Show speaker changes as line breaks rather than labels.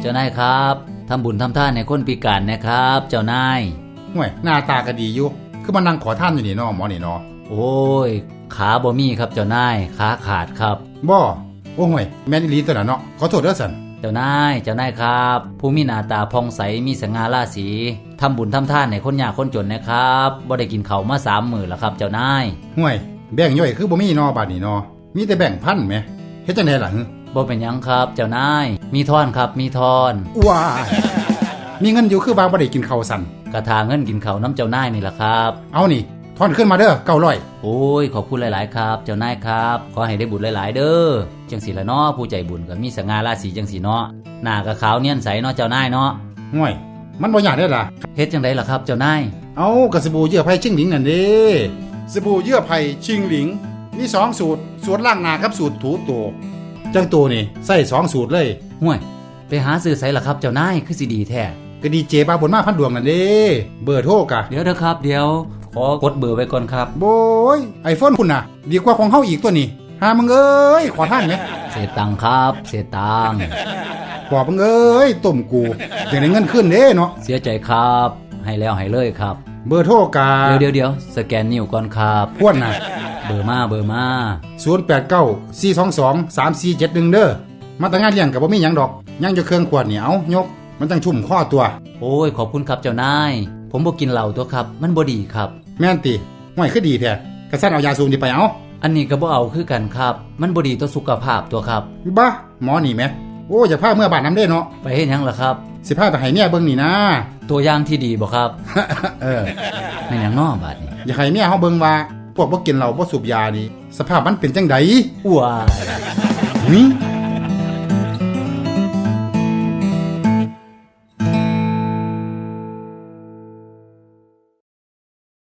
เจ้านายครับทำบุญทำท่านในคนพิการนะครับ เจ้านาย
ห่วยหน้าตาก็ดีอยู่คือมานั่งขอท่านอยู่นี่เนาะหมอนี่เนาะ
โอ้ย ขาบ่มีครับเจ้านายขาขาดครับ
บ่โอ้ห่วยแม่นอีหลีตัวน่ะเนาะขอโทษเด้อสัน
เจ้านายเจ้านายครับ ผู้มีหน้าตาผ่องใสมีสง่าราศีทำบุญทำท่านในคนยากคนจนนะครับบ่ได้กินเขาวมาสามมื้อแล้วครับ เจ้านาย
ห่วยแบ่งย่อยคือบ่มีเนาะบาดนี้เนาะมีแต่แบ่งพันแหม เฮ็ดจังได๋ล่ะหึ
บ่เป็นหยังครับ เจ้านาย มีทอนครับ มีทอน
ว้ายมีเงินอยู่คือบางบ่ได้กินข้าวสัน
กระทาเงินกินเขาวน้ำเจ้านายนี่แหละครับ
เอานี่ทอนขึ้นมาเด้อ900
โอ้ย ขอบคุณหลาย ๆ ครับ เจ้านายครับ ขอให้ได้บุญหลาย ๆ เด้อ จังสีละเนาะผู้ใจบุญก็มีสง่าราศีจังสีเนาะ หน้าก็ขาวเนียนใสเนาะเจ้านายเนาะ
ห่วย มันบ่ยากได้อล่ะ
เฮ็ดจังไดล่ะครับ เจ้านาย
เอากระสบู่เยื่อไผ่ชิงหลิงนั่นเด้สบู่เยื่อไผ่ชิงหลิง มีสองสูตร สูตรล้างหน้ากับสูตรถูตัวจังตัวนี่ใส่สองสูตรเลย
ห่วย ไปหาซื้อไสล่ะครับเจ้านายคือสิดีแท้
ก็ดีเจบาบนมาพันดวงนั่นเด้เบอร์โทรกะ
เดี๋ยวเด้อครับ เดี๋ยว ขอกดเบอร์ไว้ก่อนครับ
โบยไอโฟนคุณน่ะ ดีกว่าของเฮาอีกตัวนี้หามึงเอ้ยขอท่านไหม
เศษตังค์ครับเศษตังค์
ปอบมึงเอ้ยต้มกูอย่างได้เงินขึ้นเด้เนาะ
เสียใจครับ ให้แล้วให้เลยครับ
เบอร์โทรกะ
เดี๋ยวเดี๋ยวเดี๋ยวสแกนนิ้วก่อนครับ
พวนน่ะ
เบอร์มาเบอร์มา
089 422 3471เด้อมาแต่งานเลี้ยงกับบ่มีหยังดอกยังจะเครื่องขวดนี่เอายก มันจังชุ่มข้อตัว
โอ้ย ขอบคุณครับเจ้านาย ผมบ่กินเหล้าตัวครับ มันบ่ดีครับ
แม่นติห่วยคือดีแท้กระสันเอายาสูบนี่ไปเอา
อันนี้ก็บ่เอาคือกันครับ มันบ่ดีต่อสุขภาพตัวครับ
บ้าหมอนี่แหมโอ้อย่าพาเมื่อบาดน้ำเด้เนาะ
ไปเฮ็ดหยังล่ะครับ
สิพาไปให้เมียเบิ่งนี่นะ
ตัวอย่างที่ดีบ่ครับ
เออ
แม่นหยังน้อบาดนี้
อย่าให้เมียเฮาเบิ่งว่า พวกบ่กินเหล้าบ่สูบยานี่สภาพมันเป็นจังได
ว้าย
หึ